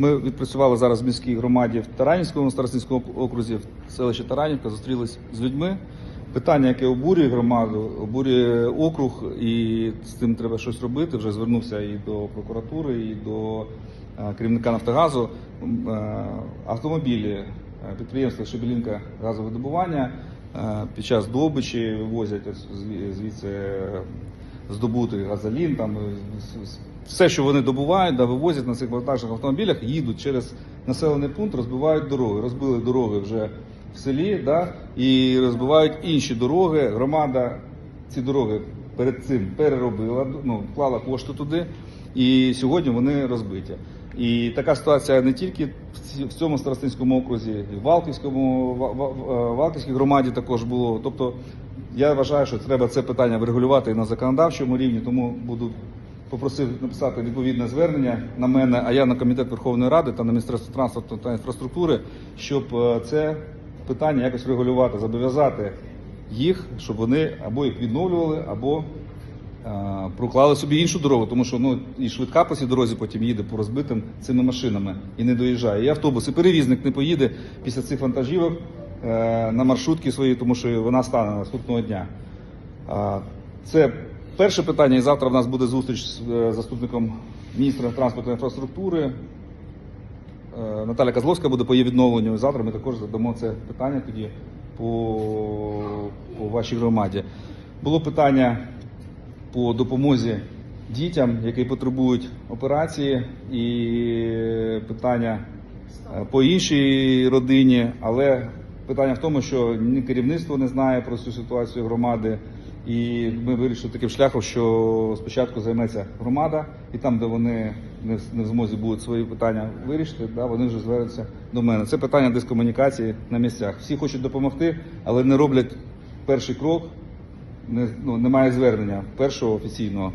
Ми відпрацювали зараз в міській громаді в Таранівському старостинському окрузі, в селищі Таранівка, зустрілись з людьми. Питання, яке обурює громаду, обурює округ, і з цим треба щось робити. Вже звернувся і до прокуратури, і до е, керівника Нафтогазу. Е, Автомобілі е, підприємства Шебелінка газовидобування під час добичі вивозять звідси здобутий газолін, там все, що вони добувають, да, вивозять на цих вантажних автомобілях, їдуть через населений пункт, розбивають дороги. Розбили дороги вже в селі, да, і розбивають інші дороги. Громада ці дороги перед цим переробила, ну, вклала кошти туди, і сьогодні вони розбиті. І така ситуація не тільки в цьому старостинському окрузі, і в Валківському Ва- Ва- Ва- Валківській громаді також було. Тобто я вважаю, що треба це питання врегулювати і на законодавчому рівні, тому буду попросив написати відповідне звернення на мене, а я на комітет Верховної Ради та на Міністерство транспорту та інфраструктури, щоб е, це питання якось регулювати, зобов'язати їх, щоб вони або їх відновлювали, або е, проклали собі іншу дорогу, тому що ну і швидка по цій дорозі потім їде по розбитим цими машинами і не доїжджає. І автобус, і перевізник не поїде після цих вантажівок е, на маршрутки свої, тому що вона стане наступного дня. Це перше питання, і завтра в нас буде зустріч з е, заступником міністра транспорту та інфраструктури. Е, Наталя Козловська буде по її відновленню. І завтра ми також задамо це питання тоді по, по вашій громаді. Було питання по допомозі дітям, які потребують операції, і питання е, по іншій родині, але питання в тому, що ні керівництво не знає про цю ситуацію громади. І ми вирішили таким шляхом, що спочатку займеться громада, і там, де вони не в- змозі будуть свої питання вирішити, да, вони вже звернуться до мене. Це питання дискомунікації на місцях. Всі хочуть допомогти, але не роблять перший крок, не, ну, немає звернення першого офіційного.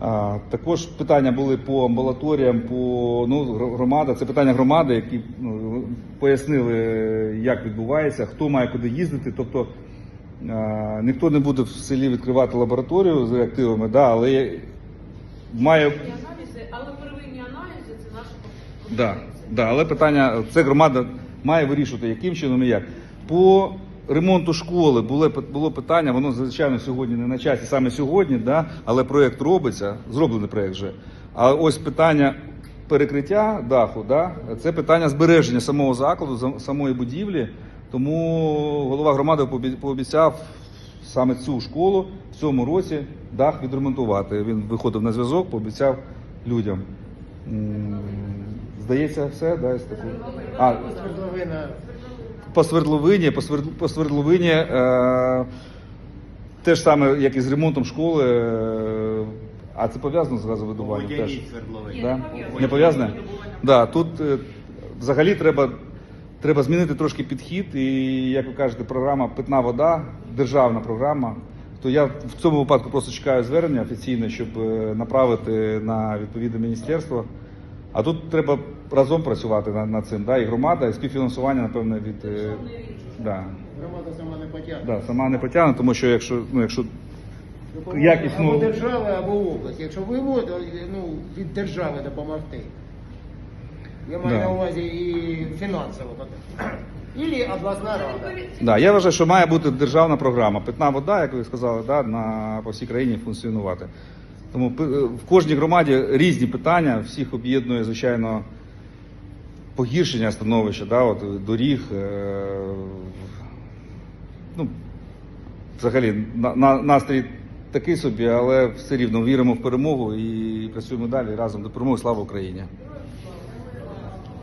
А, також питання були по амбулаторіям, по ну, громада. Це питання громади, які ну, пояснили, як відбувається, хто має куди їздити. Тобто ніхто не буде в селі відкривати лабораторію з реактивами, да, але має але первинні аналізи це наша Да, да, але питання це громада має вирішувати, яким чином і як. По ремонту школи було, було питання, воно звичайно сьогодні не на часі, саме сьогодні, да, але проєкт робиться, зроблений проєкт вже. А ось питання перекриття даху, да, це питання збереження самого закладу, самої будівлі. Тому голова громади пообіцяв саме цю школу в цьому році дах відремонтувати. Він виходив на зв'язок, пообіцяв людям. Здається, все, да, такої. А, по свердловині, по, сверд, по свердловині е, те ж саме, як і з ремонтом школи. Е, а це пов'язано з газовидуванням теж. Да? не. Не пов'язане? Да, тут е, взагалі треба, треба змінити трошки підхід. І, як ви кажете, програма Питна вода, державна програма. То я в цьому випадку просто чекаю звернення офіційне, щоб е, направити на відповідне міністерство. А тут треба разом працювати над, над цим. Да? І громада, і співфінансування, напевно, від. е, Да, Громада сама не потягне. да, сама не потягне, тому що якщо, ну, якщо якісно- Або держава, або область. Якщо виводити, ну, від держави допомогти. Я маю Да. на увазі і фінансово. Ілі обласна рада. Да, я вважаю, що має бути державна програма. Питна вода, як ви сказали, да, на, по всій країні функціонувати. Тому е, в кожній громаді різні питання, всіх об'єднує, звичайно, погіршення становища, да, от, доріг. Е, ну, взагалі, на, на, настрій такий собі, але все рівно віримо в перемогу і працюємо далі разом до перемоги. Слава Україні!